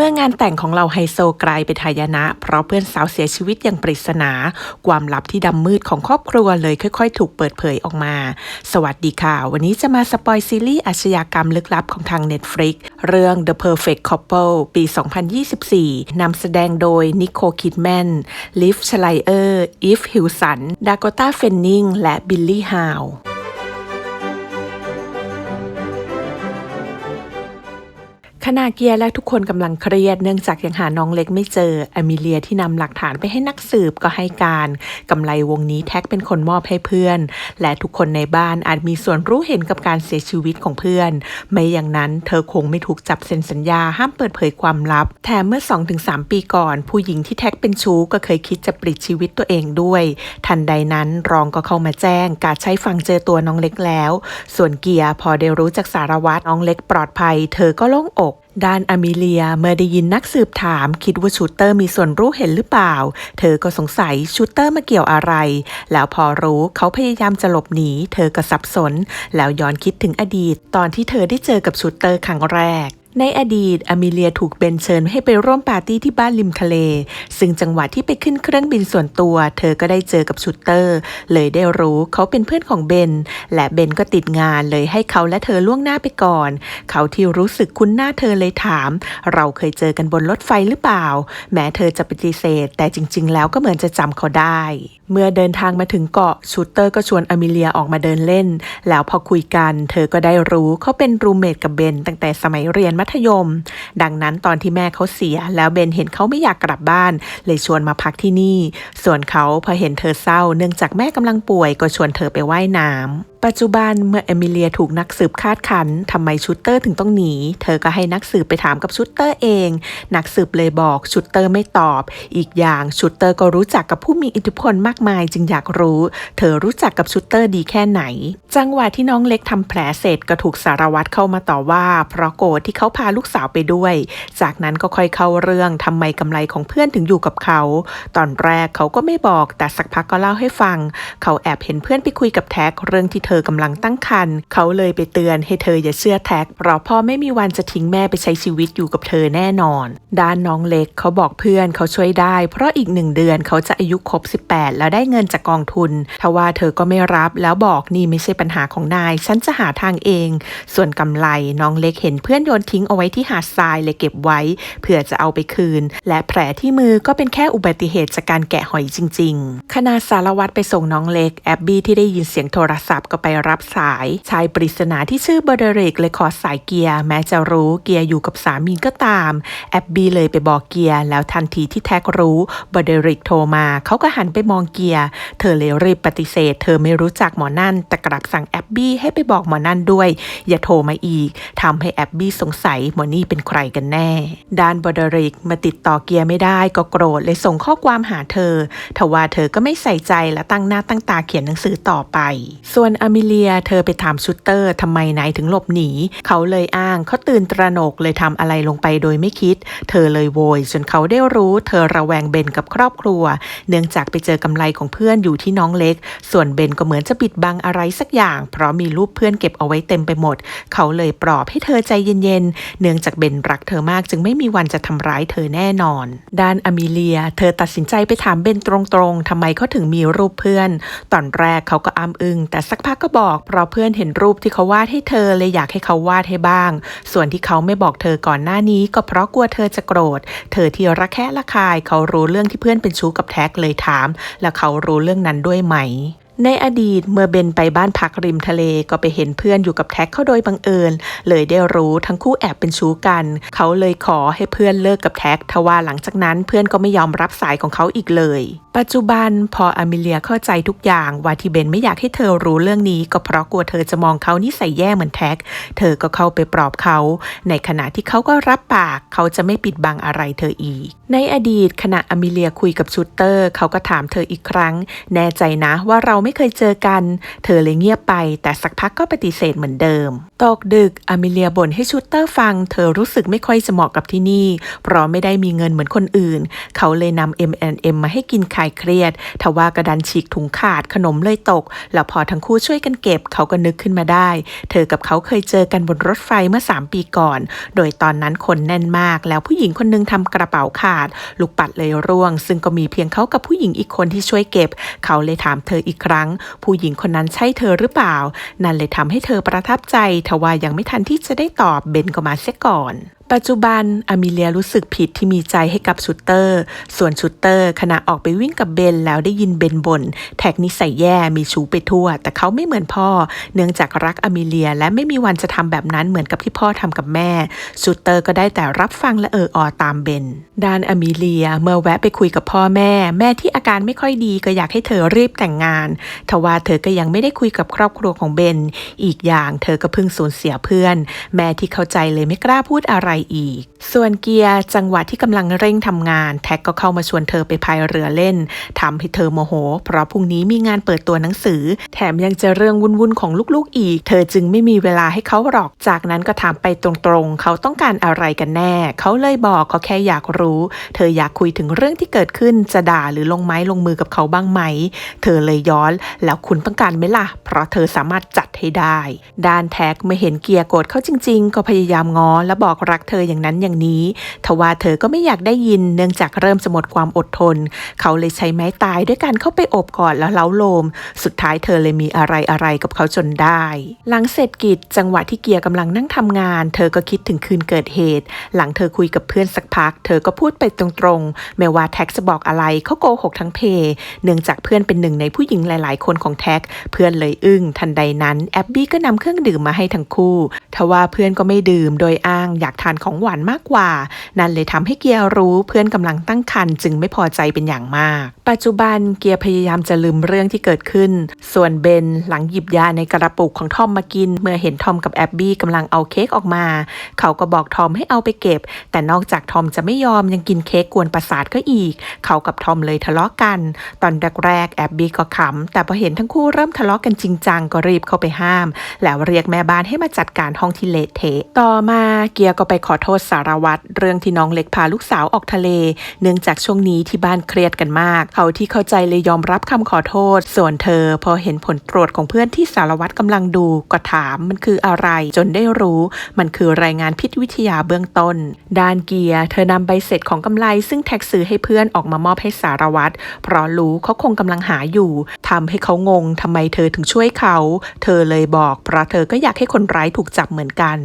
เมื่องานแต่งของเราไฮโซกลายเป็นหายนะ เพราะเพื่อนสาวเสียชีวิตอย่างปริศนา ความลับที่ดำมืดของครอบครัวเลยค่อยๆ ถูกเปิดเผยออกมา สวัสดีค่ะ วันนี้จะมาสปอยซีรีส์อาชญากรรมลึกลับของทาง Netflix เรื่อง The Perfect Couple ปี 2024 นำแสดงโดยนิโคคิดแมนลิฟชไลเออร์อีฟฮิวสัน ดากอต้าเฟนนิงและบิลลี่ฮาว ขณะเกียร์และทุกคนกำลังเครียดเนื่องจากยังหาน้องเล็กไม่เจออมิเลียที่นำหลักฐานไปให้นักสืบก็ให้การกำไรวงนี้แท็กเป็นคนมอบให้เพื่อน และทุกคนในบ้านอาจมีส่วนรู้เห็นกับการเสียชีวิตของเพื่อน ไม่อย่างนั้นเธอคงไม่ถูกจับเซ็นสัญญาห้ามเปิดเผยความลับ แถมเมื่อ 2-3 ปีก่อน ผู้หญิงที่แท็กเป็นชู้ก็เคยคิดจะปลิดชีวิตตัวเองด้วย ทันใดนั้นรองก็เข้ามาแจ้ง การใช้ฟังเจอตัวน้องเล็กแล้ว ส่วนเกียร์พอได้รู้จากสารวัตรน้องเล็กปลอดภัย เธอก็โล่งอกด้านอมิเลียเมื่อได้ยินนักสืบถาม คิดว่าชูเตอร์มีส่วนรู้เห็นหรือเปล่า เธอก็สงสัยชูเตอร์มาเกี่ยวอะไร แล้วพอรู้เขาพยายามจะหลบหนี เธอก็สับสน แล้วย้อนคิดถึงอดีต ตอนที่เธอได้เจอกับชูเตอร์ครั้งแรกในอดีต อมิเลียถูกเบนเชิญให้ไปร่วมปาร์ตี้ที่บ้านริมทะเล ซึ่งจังหวะที่ไปขึ้นเครื่องบินส่วนตัว เธอก็ได้เจอกับชูเตอร์ เลยได้รู้เขาเป็นเพื่อนของเบน และเบนก็ติดงานเลยให้เขาและเธอล่วงหน้าไปก่อน เขาที่รู้สึกคุ้นหน้าเธอเลยถาม เราเคยเจอกันบนรถไฟหรือเปล่า แม้เธอจะปฏิเสธ แต่จริง ๆ แล้วก็เหมือนจะจำเขาได้ เมื่อเดินทางมาถึงเกาะชูเตอร์ก็ชวนอมิเลียออกมาเดินเล่น แล้วพอคุยกัน เธอก็ได้รู้เขาเป็นรูเมทกับเบนตั้งแต่สมัยเรียนมัธยม ดังนั้นตอนที่แม่เขาเสีย แล้วเบนเห็นเขาไม่อยากกลับบ้าน เลยชวนมาพักที่นี่ ส่วนเขาพอเห็นเธอเศร้า เนื่องจากแม่กำลังป่วยก็ชวนเธอไปไว่ายน้ำปัจจุบันเมื่อเอมิเลียถูกนักสืบคาดคันทำไมชูเตอร์ถึงต้องหนี เธอก็ให้นักสืบไปถามกับชูเตอร์เอง นักสืบเลยบอกชูเตอร์ไม่ตอบ อีกอย่างชูเตอร์ก็รู้จักกับผู้มีอิทธิพลมากมายจึงอยากรู้ เธอรู้จักกับชูเตอร์ดีแค่ไหน จังหวะที่น้องเล็กทำแผลเสร็จก็ถูกสารวัตรเข้ามาต่อว่า เพราะโกรธที่เขาพาลูกสาวไปด้วย จากนั้นก็ค่อยเข้าเรื่องทำไมกำไรของเพื่อนถึงอยู่กับเขา ตอนแรกเขาก็ไม่บอกแต่สักพักก็เล่าให้ฟัง เขาแอบเห็นเพื่อนไปคุยกับแท็กเรื่องที่เธอกำลังตั้งครรภ์เขาเลยไปเตือนให้เธออย่าเชื่อแท็ก เพราะพ่อไม่มีวันจะทิ้งแม่ไปใช้ชีวิตอยู่กับเธอแน่นอน ด้านน้องเล็กเขาบอกเพื่อนเขาช่วยได้ เพราะอีกหนึ่งเดือนเขาจะอายุครบ 18 แล้วได้เงินจากกองทุนทว่าเธอก็ไม่รับแล้วบอกนี่ไม่ใช่ปัญหาของนาย ฉันจะหาทางเอง ส่วนกำไรน้องเล็กเห็นเพื่อนโยนทิ้งเอาไว้ที่หาดทรายเลยเก็บไว้เผื่อจะเอาไปคืน และแผลที่มือก็เป็นแค่อุบัติเหตุจากการแกะหอยจริงๆขณะสารวัตรไปส่งน้องเล็กแอบบี้ที่ได้ยินเสียงโทรศัพท์ก็ไปรับสาย ชายปริศนาที่ชื่อเบอร์เดริกเลยขอสายเกียร์ แม้จะรู้เกียร์อยู่กับสามีก็ตาม แอบบี้เลยไปบอกเกียร์ แล้วทันทีที่แท็กรู้เบอร์เดริกโทรมา เขาก็หันไปมองเกียร์ เธอเลยรีบปฏิเสธ เธอไม่รู้จักหมอนั่น แต่กลับสั่งแอบบี้ให้ไปบอกหมอนั่นด้วย อย่าโทรมาอีกทำให้แอบบี้สงสัยหมอนี่เป็นใครกันแน่ด้านเบอร์เดริกมาติดต่อเกียร์ไม่ได้ก็โกรธเลยส่งข้อความหาเธอทว่าเธอก็ไม่ใส่ใจและตั้งหน้าตั้งตาเขียนหนังสือต่อไป ส่วนอมิเลียเธอไปถามชูเตอร์ทำไมนายถึงหลบหนี เขาเลยอ้างเขาตื่นตระหนกเลยทำอะไรลงไปโดยไม่คิด เธอเลยโวยจนเขาได้รู้ เธอระแวงเบนกับครอบครัว เนื่องจากไปเจอกำไรของเพื่อนอยู่ที่น้องเล็ก ส่วนเบนก็เหมือนจะปิดบังอะไรสักอย่าง เพราะมีรูปเพื่อนเก็บเอาไว้เต็มไปหมด เขาเลยปลอบให้เธอใจเย็นๆ เนื่องจากเบนรักเธอมากจึงไม่มีวันจะทำร้ายเธอแน่นอน ด้านอมิเลีย เธอตัดสินใจไปถามเบนตรงๆทำไมเขาถึงมีรูปเพื่อน ตอนแรกเขาก็อ้ำอึงแต่สักพักก็บอกเพราะเพื่อนเห็นรูปที่เขาวาดให้เธอเลยอยากให้เขาวาดให้บ้าง ส่วนที่เขาไม่บอกเธอก่อนหน้านี้ก็เพราะกลัวเธอจะโกรธ เธอที่ระแคะระคายเขารู้เรื่องที่เพื่อนเป็นชู้กับแท็กเลยถาม แล้วเขารู้เรื่องนั้นด้วยไหมในอดีตเมื่อเบนไปบ้านพักริมทะเลก็ไปเห็นเพื่อนอยู่กับแท็กเขาโดยบังเอิญ เลยได้รู้ทั้งคู่แอบเป็นชู้กัน เขาเลยขอให้เพื่อนเลิกกับแท็กทว่าหลังจากนั้นเพื่อนก็ไม่ยอมรับสายของเขาอีกเลย ปัจจุบันพออมิเลียเข้าใจทุกอย่างว่าที่เบนไม่อยากให้เธอรู้เรื่องนี้ ก็เพราะกลัวเธอจะมองเขานิสัยแย่เหมือนแท็ก เธอก็เข้าไปปลอบเขา ในขณะที่เขาก็รับปาก เขาจะไม่ปิดบังอะไรเธออีก ในอดีตขณะอมิเลียคุยกับชูเตอร์ เขาก็ถามเธออีกครั้ง แน่ใจนะว่าเราไม่เคยเจอกัน เธอเลยเงียบไป แต่สักพักก็ปฏิเสธเหมือนเดิม ตกดึกอเมเลียบ่นให้ชูเตอร์ฟัง เธอรู้สึกไม่ค่อยจะเหมาะกับที่นี่ เพราะไม่ได้มีเงินเหมือนคนอื่น เขาเลยนำ M&M มาให้กินคลายเครียด ทว่ากระดันฉีกถุงขาดขนมเลยตก แล้วพอทั้งคู่ช่วยกันเก็บเขาก็นึกขึ้นมาได้ เธอกับเขาเคยเจอกันบนรถไฟเมื่อ 3 ปีก่อน โดยตอนนั้นคนแน่นมาก แล้วผู้หญิงคนนึงทำกระเป๋าขาด ลูกปัดเลยร่วง ซึ่งก็มีเพียงเขากับผู้หญิงอีกคนที่ช่วยเก็บ เขาเลยถามเธออีกครั้ง ผู้หญิงคนนั้นใช่เธอหรือเปล่า นั่นเลยทำให้เธอประทับใจทว่ายังไม่ทันที่จะได้ตอบเบนก็มาเสียก่อน ปัจจุบันอมิเลียรู้สึกผิดที่มีใจให้กับชูเตอร์ ส่วนชูเตอร์ขณะออกไปวิ่งกับเบนแล้วได้ยินเบนบน่นแท็กนิสัยแย่มีชูไปทั่ว แต่เขาไม่เหมือนพ่อ เนื่องจากรักอมิเลียและไม่มีวันจะทำแบบนั้นเหมือนกับที่พ่อทำกับแม่ชูเตอร์ก็ได้แต่รับฟังและเอออตามเบนด้านอมิเลียเมื่อแวะไปคุยกับพ่อแม่ แม่ที่อาการไม่ค่อยดีก็อยากให้เธอรีบแต่งงานทว่าเธอก็ยังไม่ได้คุยกับครอบครัวของเบนอีกอย่างเธอก็เพิ่งสูญเสียเพื่อน แม่ที่เข้าใจเลยไม่กล้าพูดอะไรอีก ส่วนเกียร์จังหวะที่กำลังเร่งทำงาน แท็กก็เข้ามาชวนเธอไปพายเรือเล่นทำให้เธอโมโห เพราะพรุ่งนี้มีงานเปิดตัวหนังสือ แถมยังจะเรื่องวุ่นๆของลูกๆอีก เธอจึงไม่มีเวลาให้เขาหรอก จากนั้นก็ถามไปตรงๆ เขาต้องการอะไรกันแน่ เขาเลยบอกเขาแค่อยากรู้ เธออยากคุยถึงเรื่องที่เกิดขึ้นจะด่าหรือลงไม้ลงมือกับเขาบ้างไหม เธอเลยย้อน แล้วคุณต้องการไหมล่ะ เพราะเธอสามารถจัดให้ได้ ด้านแท็กเมื่อเห็นเกียร์โกรธเขาจริง ๆ ก็พยายามง้อและบอกรักเธออย่างนั้นอย่างนี้ ทว่าเธอก็ไม่อยากได้ยินเนื่องจากเริ่มจะหมดความอดทน เขาเลยใช้ไม้ตายด้วยการเข้าไปอบกอดแล้วเล้าโลม สุดท้ายเธอเลยมีอะไรอะไรกับเขาจนได้ หลังเสร็จกิจจังหวะที่เกียร์กำลังนั่งทำงาน เธอก็คิดถึงคืนเกิดเหตุ หลังเธอคุยกับเพื่อนสักพัก เธอก็พูดไปตรงๆแม้ว่าแท็กจะบอกอะไรเขาโกหกทั้งเพ เนื่องจากเพื่อนเป็นหนึ่งในผู้หญิงหลาย ๆ คนของแท็ก เพื่อนเลยอึ้งทันใดนั้นแอบบี้ก็นำเครื่องดื่มมาให้ทั้งคู่ ทว่าเพื่อนก็ไม่ดื่มโดยอ้างอยากทานของหวานมากกว่า นั่นเลยทำให้เกียร์รู้เพื่อนกำลังตั้งครรภ์จึงไม่พอใจเป็นอย่างมาก ปัจจุบันเกียร์พยายามจะลืมเรื่องที่เกิดขึ้น ส่วนเบนหลังหยิบยาในกระปุกของทอมมากิน เมื่อเห็นทอมกับแอบบี้กำลังเอาเค้กออกมา เขาก็บอกทอมให้เอาไปเก็บ แต่นอกจากทอมจะไม่ยอมยังกินเค้กกวนประสาทก็อีก เขากับทอมเลยทะเลาะกัน ตอนแรกๆแอบบี้ก็ขำแต่พอเห็นทั้งคู่เริ่มทะเลาะกันจริงจังก็รีบเข้าไปห้าม แล้วเรียกแม่บ้านให้มาจัดการห้องที่เละเทะต่อมาเกียร์ก็ไปขอโทษสารวัตรเรื่องที่น้องเล็กพาลูกสาวออกทะเล เนื่องจากช่วงนี้ที่บ้านเครียดกันมาก เขาที่เข้าใจเลยยอมรับคำขอโทษ ส่วนเธอพอเห็นผลตรวจของเพื่อนที่สารวัตรกำลังดูก็ถามมันคืออะไร จนได้รู้มันคือรายงานพิษวิทยาเบื้องต้น ด้านเกียร์เธอนำใบเสร็จของกำไร ซึ่งแท็กซื้อให้เพื่อนออกมามอบให้สารวัตรเพราะรู้เขาคงกำลังหาอยู่ทำให้เขางงทำไมเธอถึงช่วยเขา เธอเลยบอกเพราะเธอก็อยากให้คนร้ายถูกจับเหมือนกัน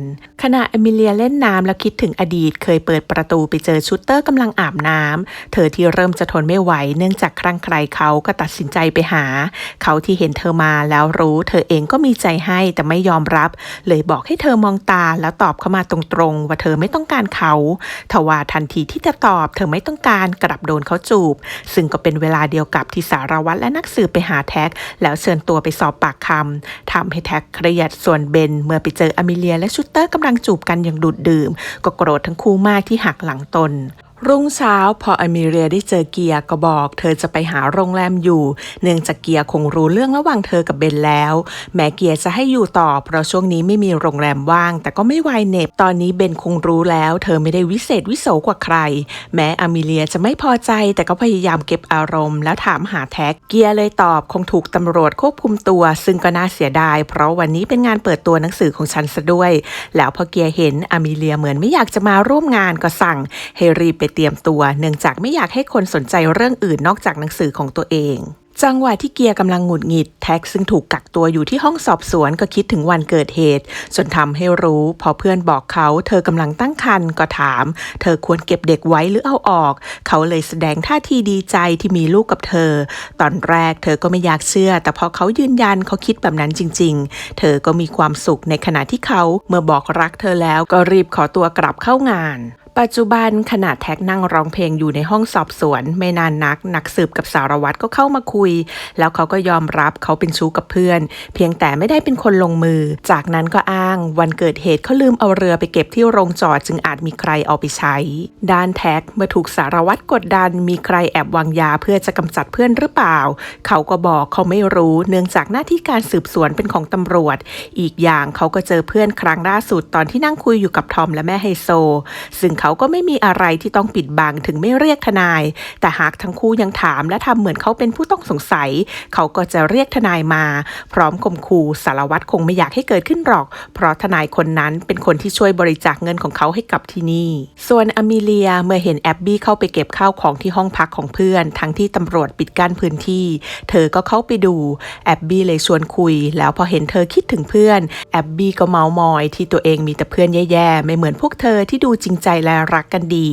ขณะเอมิเลียเล่นน้ำแล้วคิดถึงอดีต เคยเปิดประตูไปเจอชูเตอร์กำลังอาบน้ำเธอที่เริ่มจะทนไม่ไหว เนื่องจากครั้งใครเขาก็ตัดสินใจไปหา เขาที่เห็นเธอมาแล้วรู้เธอเองก็มีใจให้แต่ไม่ยอมรับ เลยบอกให้เธอมองตาแล้วตอบเข้ามาตรงๆ ว่าเธอไม่ต้องการเขาทว่าทันทีที่จะตอบเธอไม่ต้องการกลับโดนเขาจูบ ซึ่งก็เป็นเวลาเดียวกับที่สารวัตรและนักสืบไปหาแท็ก แล้วเชิญตัวไปสอบปากคำทำให้แท็กเครียดส่วนเบนเมื่อไปเจออมิเลียและชูเตอร์กำลังจูบกันอย่างดูดดื่ม ก็โกรธทั้งคู่มากที่หักหลังตน รุ่งเช้าพออเมเรียได้เจอเกียร์ก็บอก เธอจะไปหาโรงแรมอยู่ เนื่องจากเกียร์คงรู้เรื่องระหว่างเธอกับเบนแล้ว แม้เกียร์จะให้อยู่ต่อ เพราะช่วงนี้ไม่มีโรงแรมว่าง แต่ก็ไม่ไวายเน็บตอนนี้เบนคงรู้แล้ว เธอไม่ได้วิเศษวิโสกว่าใคร แม้อเมเลียจะไม่พอใจแต่ก็พยายามเก็บอารมณ์ แล้วถามหาแท็กเกียร์เลยตอบคงถูกตำรวจควบคุมตัว ซึ่งก็น่าเสียดาย เพราะวันนี้เป็นงานเปิดตัวหนังสือของฉันซะด้วย แล้วพอเกียร์เห็นอเมเลียเหมือนไม่อยากจะมาร่วมงานก็สั่งให้รีบไปเตรียมตัว เนื่องจากไม่อยากให้คนสนใจเรื่องอื่นนอกจากหนังสือของตัวเอง จังหวะที่เกียร์กำลังหงุดหงิด แท็กซึ่งถูกกักตัวอยู่ที่ห้องสอบสวนก็คิดถึงวันเกิดเหตุ จนทำให้รู้ พอเพื่อนบอกเขา เธอกำลังตั้งครรภ์ก็ถาม เธอควรเก็บเด็กไว้หรือเอาออก เขาเลยแสดงท่าทีดีใจที่มีลูกกับเธอ ตอนแรกเธอก็ไม่อยากเชื่อ แต่พอเขายืนยันเขาคิดแบบนั้นจริง ๆ เธอก็มีความสุขในขณะที่เขาเมื่อบอกรักเธอแล้วก็รีบขอตัวกลับเข้างาน ปัจจุบันขณะแท็กนั่งร้องเพลงอยู่ในห้องสอบสวน ไม่นานนัก นักสืบกับสารวัตรก็เข้ามาคุย แล้วเขาก็ยอมรับเขาเป็นชู้กับเพื่อน เพียงแต่ไม่ได้เป็นคนลงมือ จากนั้นก็อ้างวันเกิดเหตุเขาลืมเอาเรือไปเก็บที่โรงจอดจึงอาจมีใครเอาไปใช้ ด้านแท็กเมื่อถูกสารวัตรกดดัน มีใครแอบวางยาเพื่อจะกำจัดเพื่อนหรือเปล่า เขาก็บอกเขาไม่รู้เนื่องจากหน้าที่การสืบสวนเป็นของตำรวจ อีกอย่างเขาก็เจอเพื่อนครั้งล่าสุดตอนที่นั่งคุยอยู่กับทอมและแม่ไฮโซ ซึ่งเขาก็ไม่มีอะไรที่ต้องปิดบังถึงไม่เรียกทนาย แต่หากทั้งคู่ยังถามและทำเหมือนเขาเป็นผู้ต้องสงสัย เขาก็จะเรียกทนายมา พร้อมข่มขู่สารวัตรคงไม่อยากให้เกิดขึ้นหรอก เพราะทนายคนนั้นเป็นคนที่ช่วยบริจาคเงินของเขาให้กับที่นี่ ส่วนอมิเลียเมื่อเห็นแอบบี้เข้าไปเก็บข้าวของที่ห้องพักของเพื่อน ทั้งที่ตำรวจปิดกั้นพื้นที่ เธอก็เข้าไปดูแอบบี้เลยชวนคุย แล้วพอเห็นเธอคิดถึงเพื่อนแอบบี้ก็เมามอยที่ตัวเองมีแต่เพื่อนแย่ๆไม่เหมือนพวกเธอที่ดูจริงใจและรักกันดี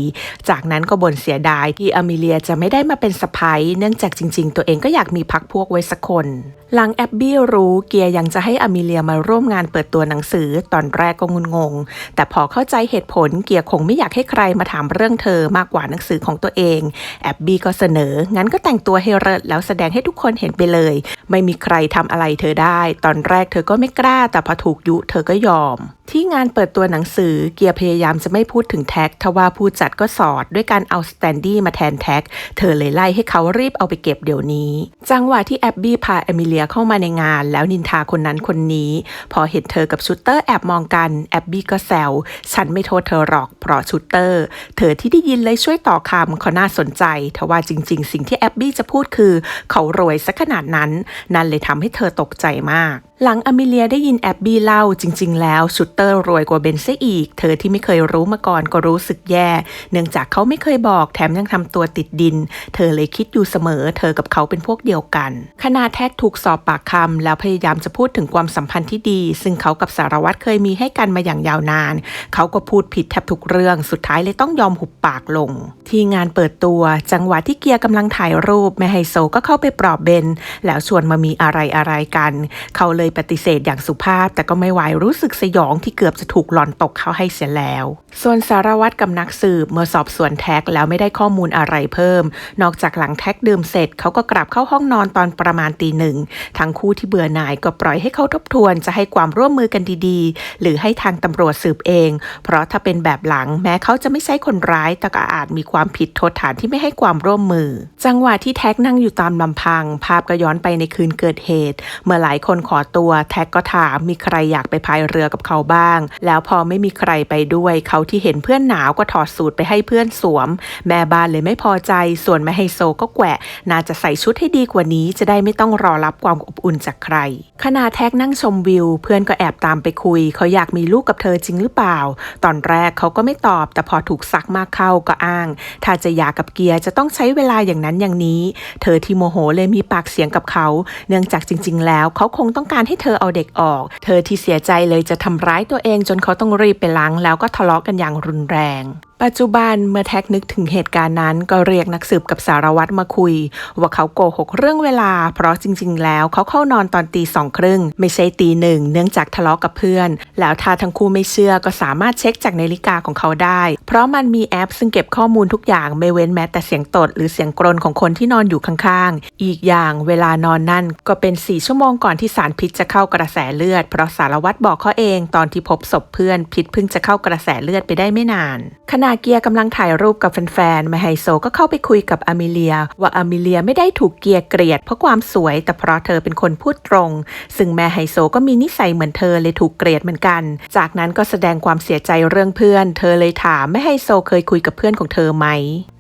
จากนั้นก็บ่นเสียดายที่อมิเลียจะไม่ได้มาเป็นสะพ้ยเนื่องจากจริง ๆ ตัวเองก็อยากมีพักพวกไว้สักคน หลังแอบบี้รู้เกียร์ยังจะให้อมิเลียมาร่วมงานเปิดตัวหนังสือตอนแรกก็งุนงง แต่พอเข้าใจเหตุผลเกียร์คงไม่อยากให้ใครมาถามเรื่องเธอมากกว่าหนังสือของตัวเองแอบบี้ก็เสนอ งั้นก็แต่งตัวให้เลิศแล้วแสดงให้ทุกคนเห็นไปเลย ไม่มีใครทำอะไรเธอได้ ตอนแรกเธอก็ไม่กล้า แต่พอถูกยุเธอก็ยอม ที่งานเปิดตัวหนังสือเกียร์พยายามจะไม่พูดถึงแท็กทว่าผู้จัดก็สอดด้วยการเอาสแตนดี้มาแทนแท็ก เธอเลยไล่ให้เขารีบเอาไปเก็บเดี๋ยวนี้ จังหวะที่แอบบี้พาเอมิเลียเข้ามาในงาน แล้วนินทาคนนั้นคนนี้ พอเห็นเธอกับชูเตอร์แอบมองกันแอบบี้ก็แซวฉันไม่โทษเธอหรอกเพราะชูเตอร์ เธอที่ได้ยินเลยช่วยต่อคำเขาน่าสนใจทว่าจริง ๆ สิ่งที่แอบบี้จะพูดคือ เขารวยสักขนาดนั้น นั่นเลยทำให้เธอตกใจมาก หลังอเมิเลียได้ยินแอบบี้เล่าจริง ๆ แล้วชูเตอร์รวยกว่าเบนซะอีก เธอที่ไม่เคยรู้มาก่อนก็รู้สึกแย่ เนื่องจากเขาไม่เคยบอกแถมยังทำตัวติดดิน เธอเลยคิดอยู่เสมอ เธอกับเขาเป็นพวกเดียวกันขณะแท็กถูกสอบปากคำแล้วพยายามจะพูดถึงความสัมพันธ์ที่ดี ซึ่งเขากับสารวัตรเคยมีให้กันมาอย่างยาวนาน เขาก็พูดผิดแทบทุกเรื่องสุดท้ายเลยต้องยอมหุบปากลง ที่งานเปิดตัว จังหวะที่เกียร์กำลังถ่ายรูปแม่ไฮโซก็เข้าไปปลอบเบนแล้วชวนมามีอะไรอะไรกัน เขาเลยปฏิเสธอย่างสุภาพ แต่ก็ไม่ไหวรู้สึกสยองที่เกือบจะถูกหลอนตกเขาให้เสียแล้ว ส่วนสารวัตรกับนักสืบเมื่อสอบสวนแท็กแล้วไม่ได้ข้อมูลอะไรเพิ่ม นอกจากหลังแท็กดื่มเสร็จเขาก็กลับเข้าห้องนอนตอนประมาณตีหนึ่งทั้งคู่ที่เบื่อหน่ายก็ปล่อยให้เขาทบทวนจะให้ความร่วมมือกันดีๆ หรือให้ทางตำรวจสืบเอง เพราะถ้าเป็นแบบหลังแม้เขาจะไม่ใช่คนร้ายแต่ก็อาจมีความผิดโทษฐานที่ไม่ให้ความร่วมมือ จังหวะที่แท็กนั่งอยู่ตามลำพัง ภาพก็ย้อนไปในคืนเกิดเหตุ เมื่อหลายคนขอตัวัว แท็กก็ถามมีใครอยากไปพายเรือกับเขาบ้าง แล้วพอไม่มีใครไปด้วยเขาที่เห็นเพื่อนหนาวก็ถอดสูตรไปให้เพื่อนสวม แม่บ้านเลยไม่พอใจ ส่วนแม่ไฮโซก็แกวะ น่าจะใส่ชุดให้ดีกว่านี้ จะได้ไม่ต้องรอรับความอบอุ่นจากใครขณะแท็กนั่งชมวิว เพื่อนก็แอบตามไปคุย เขาอยากมีลูกกับเธอจริงหรือเปล่า ตอนแรกเขาก็ไม่ตอบ แต่พอถูกซักมากเข้าก็อ้าง ถ้าจะหย่ากับเกียร์จะต้องใช้เวลาอย่างนั้นอย่างนี้ เธอที่โมโหเลยมีปากเสียงกับเขา เนื่องจากจริง ๆ แล้วเขาคงต้องการให้เธอเอาเด็กออก เธอที่เสียใจเลยจะทำร้ายตัวเองจนเขาต้องรีบไปล้างแล้วก็ทะเลาะกันอย่างรุนแรง ปัจจุบันเมื่อแท็กนึกถึงเหตุการณ์นั้น ก็เรียกนักสืบกับสารวัตรมาคุย ว่าเขาโกหกเรื่องเวลา เพราะจริง ๆ แล้วเขาเข้านอนตอนตีสองครึ่งไม่ใช่ตีหนึ่งเนื่องจากทะเลาะกับเพื่อน แล้วถ้าทั้งคู่ไม่เชื่อก็สามารถเช็คจากนาฬิกาของเขาได้ เพราะมันมีแอปซึ่งเก็บข้อมูลทุกอย่างไม่เว้นแม้แต่เสียงตด หรือเสียงกรนของคนที่นอนอยู่ข้างๆ อีกอย่างเวลานอนนั่นก็เป็นสี่ชั่วโมงก่อนที่สารพิษจะเข้ากระแสเลือด เพราะสารวัตรบอกเขาเองตอนที่พบศพเพื่อนพิษเพิ่งจะเข้ากระแสเลือดไปได้ไม่นานขณะเกียกำลังถ่ายรูปกับแฟนๆแม่ไฮโซก็เข้าไปคุยกับอมิเลีย ว่าอมิเลียไม่ได้ถูกเกียร์เกลียดเพราะความสวย แต่เพราะเธอเป็นคนพูดตรง ซึ่งแม่ไฮโซก็มีนิสัยเหมือนเธอเลยถูกเกลียดเหมือนกัน จากนั้นก็แสดงความเสียใจเรื่องเพื่อน เธอเลยถามแม่ไฮโซเคยคุยกับเพื่อนของเธอไหม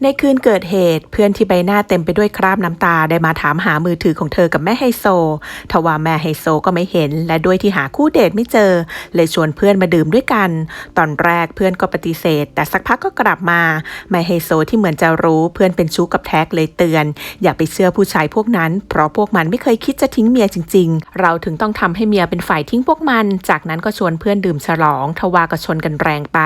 ในคืนเกิดเหตุเพื่อนที่ใบหน้าเต็มไปด้วยคราบน้ำตาได้มาถามหามือถือของเธอกับแม่ไฮโซทว่าแม่ไฮโซก็ไม่เห็น และด้วยที่หาคู่เดทไม่เจอ เลยชวนเพื่อนมาดื่มด้วยกัน ตอนแรกเพื่อนก็ปฏิเสธ แต่สักพักก็กลับมาแม่ไฮโซที่เหมือนจะรู้เพื่อนเป็นชู้กับแท็กเลยเตือน อย่าไปเชื่อผู้ชายพวกนั้น เพราะพวกมันไม่เคยคิดจะทิ้งเมียจริง ๆ เราถึงต้องทำให้เมียเป็นฝ่ายทิ้งพวกมัน จากนั้นก็ชวนเพื่อนดื่มฉลองทว่าก็ชนกันแรงไป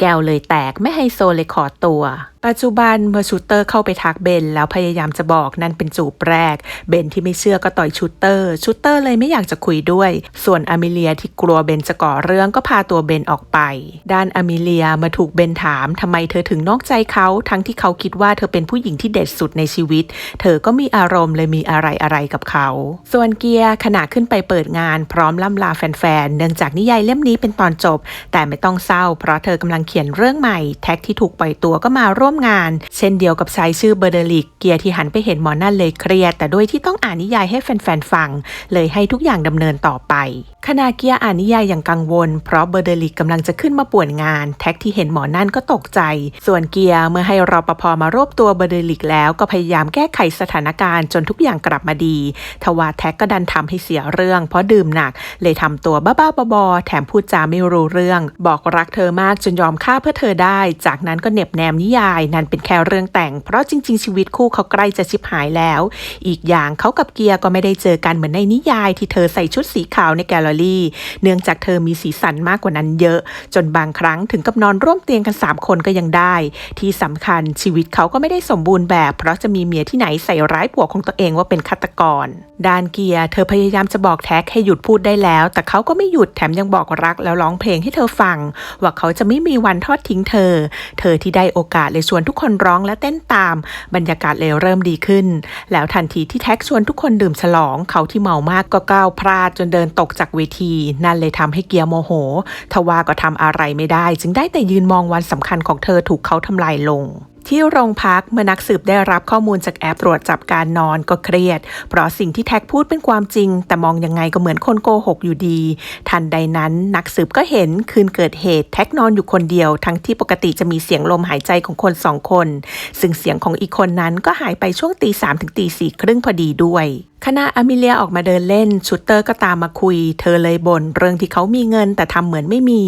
แก้วเลยแตกแม่ไฮโซเลยขอตัวปัจจุบันเมื่อชูเตอร์เข้าไปทักเบน แล้วพยายามจะบอกนั่นเป็นจูบแรก เบนที่ไม่เชื่อก็ต่อยชูเตอร์ชูเตอร์เลยไม่อยากจะคุยด้วย ส่วนอเมเลียที่กลัวเบนจะก่อเรื่องก็พาตัวเบนออกไป ด้านอเมเลียมาถูกเบนถามทำไมเธอถึงนอกใจเขาทั้งที่เขาคิดว่าเธอเป็นผู้หญิงที่เด็ดสุดในชีวิต เธอก็มีอารมณ์เลยมีอะไรอะไรกับเขา ส่วนเกียร์ขณะขึ้นไปเปิดงานพร้อมล่ำลาแฟนๆเนื่องจากนิยายเล่มนี้เป็นตอนจบ แต่ไม่ต้องเศร้า เพราะเธอกำลังเขียนเรื่องใหม่แท็กที่ถูกปล่อยตัวก็มาร่วมงาน เช่นเดียวกับชายชื่อเบอร์เดลิก เกียร์ที่หันไปเห็นหมอนั่นเลยเครียด แต่ด้วยที่ต้องอ่านนิยายให้แฟนๆฟัง เลยให้ทุกอย่างดำเนินต่อไปขณะเกียร์อ่านนิยายอย่างกังวล เพราะเบอร์เดลิกกำลังจะขึ้นมาป่วนงาน แท็กที่เห็นหมอนั่นก็ตกใจ ส่วนเกียร์เมื่อให้รปภมารวบตัวเบอร์เดลิกแล้วก็พยายามแก้ไขสถานการณ์จนทุกอย่างกลับมาดี ทว่าแท็กก็ดันทำให้เสียเรื่อง เพราะดื่มหนัก เลยทำตัวบ้าๆบอๆแถมพูดจาไม่รู้เรื่อง บอกรักเธอมากจนยอมฆ่าเพื่อเธอได้ จากนั้นก็เหน็บแนมนิยายนั่นเป็นแค่เรื่องแต่ง เพราะจริง ๆ ชีวิตคู่เขาใกล้จะชิบหายแล้ว อีกอย่างเขากับเกียร์ก็ไม่ได้เจอกันเหมือนในนิยายที่เธอใส่ชุดสีขาวในแกลเลอรี่ เนื่องจากเธอมีสีสันมากกว่านั้นเยอะ จนบางครั้งถึงกับนอนร่วมเตียงกัน 3 คนก็ยังได้ ที่สำคัญชีวิตเขาก็ไม่ได้สมบูรณ์แบบ เพราะจะมีเมียที่ไหนใส่ร้ายผัวของตัวเองว่าเป็นฆาตกรด้านเกียร์เธอพยายามจะบอกแท็กให้หยุดพูดได้แล้ว แต่เขาก็ไม่หยุดแถมยังบอกรักแล้วร้องเพลงให้เธอฟัง ว่าเขาจะไม่มีวันทอดทิ้งเธอ เธอที่ได้โอกาสเลยชวนทุกคนร้องและเต้นตาม บรรยากาศเลยเริ่มดีขึ้น แล้วทันทีที่แท็กชวนทุกคนดื่มฉลอง เขาที่เมามากก็ก้าวพลาดจนเดินตกจากเวที นั่นเลยทำให้เกียร์โมโห ทว่าก็ทำอะไรไม่ได้ จึงได้แต่ยืนมองวันสำคัญของเธอถูกเขาทำลายลง ที่โรงพักเมื่อนักสืบได้รับข้อมูลจากแอปตรวจจับการนอนก็เครียด เพราะสิ่งที่แท็กพูดเป็นความจริง แต่มองยังไงก็เหมือนคนโกหกอยู่ดี ทันใดนั้นนักสืบก็เห็นคืนเกิดเหตุแท็กนอนอยู่คนเดียว ทั้งที่ปกติจะมีเสียงลมหายใจของคนสองคน ซึ่งเสียงของอีกคนนั้นก็หายไปช่วงตีสามถึงตีสี่ครึ่งพอดีด้วยขณะอมิเลียออกมาเดินเล่นชูเตอร์ก็ตามมาคุย เธอเลยบ่นเรื่องที่เขามีเงินแต่ทำเหมือนไม่มี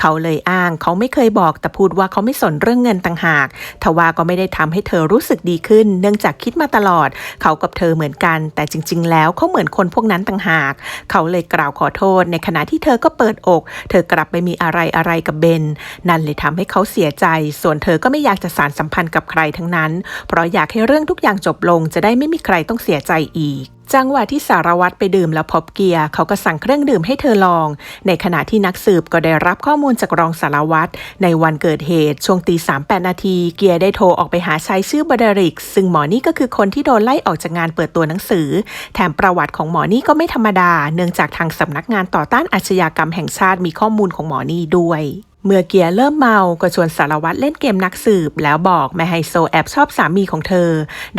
เขาเลยอ้างเขาไม่เคยบอกแต่พูดว่าเขาไม่สนเรื่องเงินต่างหากทว่าก็ไม่ได้ทำให้เธอรู้สึกดีขึ้น เนื่องจากคิดมาตลอด เขากับเธอเหมือนกัน แต่จริง ๆ แล้วเขาเหมือนคนพวกนั้นต่างหาก เขาเลยกล่าวขอโทษ ในขณะที่เธอก็เปิดอก เธอกลับไปมีอะไรอะไรกับเบน นั่นเลยทำให้เขาเสียใจ ส่วนเธอก็ไม่อยากจะสารสัมพันธ์กับใครทั้งนั้น เพราะอยากให้เรื่องทุกอย่างจบลงจะได้ไม่มีใครต้องเสียใจอีก จังหวะที่สารวัตรไปดื่มแล้วพบเกียร์เขาก็สั่งเครื่องดื่มให้เธอลอง ในขณะที่นักสืบก็ได้รับข้อมูลจากรองสารวัตรในวันเกิดเหตุช่วงตีสามแปดนาทีเกียร์ได้โทรออกไปหาชายชื่อบาดริก ซึ่งหมอนี่ก็คือคนที่โดนไล่ออกจากงานเปิดตัวหนังสือ แถมประวัติของหมอนี่ก็ไม่ธรรมดา เนื่องจากทางสำนักงานต่อต้านอาชญากรรมแห่งชาติมีข้อมูลของหมอนี่ด้วย เมื่อเกียร์เริ่มเมาก็ชวนสารวัตรเล่นเกมนักสืบ แล้วบอกแม่ไฮโซแอบชอบสามีของเธอ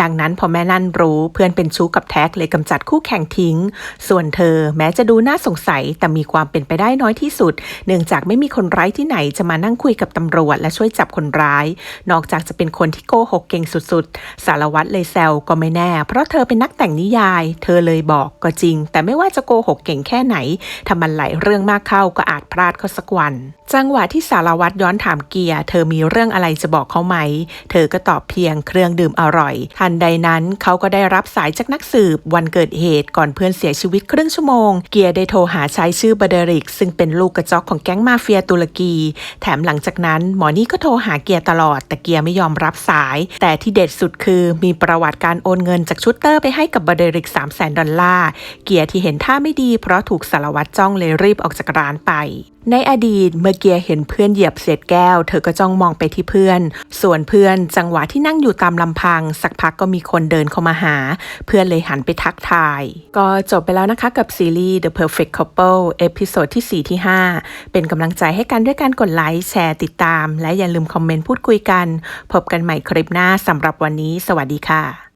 ดังนั้นพอแม่นั่นรู้เพื่อนเป็นชู้กับแท็กเลยกำจัดคู่แข่งทิ้ง ส่วนเธอแม้จะดูน่าสงสัยแต่มีความเป็นไปได้น้อยที่สุด เนื่องจากไม่มีคนร้ายที่ไหนจะมานั่งคุยกับตำรวจและช่วยจับคนร้าย นอกจากจะเป็นคนที่โกหกเก่งสุดๆ สารวัตรเลยแซวก็ไม่แน่ เพราะเธอเป็นนักแต่งนิยาย เธอเลยบอกก็จริง แต่ไม่ว่าจะโกหกเก่งแค่ไหนถ้ามันไหลเรื่องมากเข้าก็อาจพลาดเขาสักวัน จังหวะที่สารวัตรย้อนถามเกียร์เธอมีเรื่องอะไรจะบอกเขาไหม เธอก็ตอบเพียงเครื่องดื่มอร่อย ทันใดนั้นเขาก็ได้รับสายจากนักสืบวันเกิดเหตุก่อนเพื่อนเสียชีวิตครึ่งชั่วโมง เกียร์ได้โทรหาชายชื่อบาเดริก ซึ่งเป็นลูกกระจอกของแก๊งมาเฟียตุรกี แถมหลังจากนั้น หมอนี่ก็โทรหาเกียร์ตลอด แต่เกียร์ไม่ยอมรับสาย แต่ที่เด็ดสุดคือมีประวัติการโอนเงินจากชุดเตอร์ไปให้กับบาเดริก3 0 0 0 0 0ดอลลาร์เกียร์ที่เห็นท่าไม่ดีเพราะถูกสารวัตรจ้องเลยรีบออกจากร้านไป ในอดีตเมื่อเกียเห็นเพื่อนเหยียบเศษแก้ว เธอก็จ้องมองไปที่เพื่อน ส่วนเพื่อนจังหวะที่นั่งอยู่ตามลำพัง สักพักก็มีคนเดินเข้ามาหา เพื่อนเลยหันไปทักทาย ก็จบไปแล้วนะคะกับซีรีส์ The Perfect Couple เอพิโซดที่ 4 ที่ 5 เป็นกำลังใจให้กันด้วยการกดไลค์แชร์ติดตาม และอย่าลืมคอมเมนต์พูดคุยกัน พบกันใหม่คลิปหน้าสำหรับวันนี้ สวัสดีค่ะ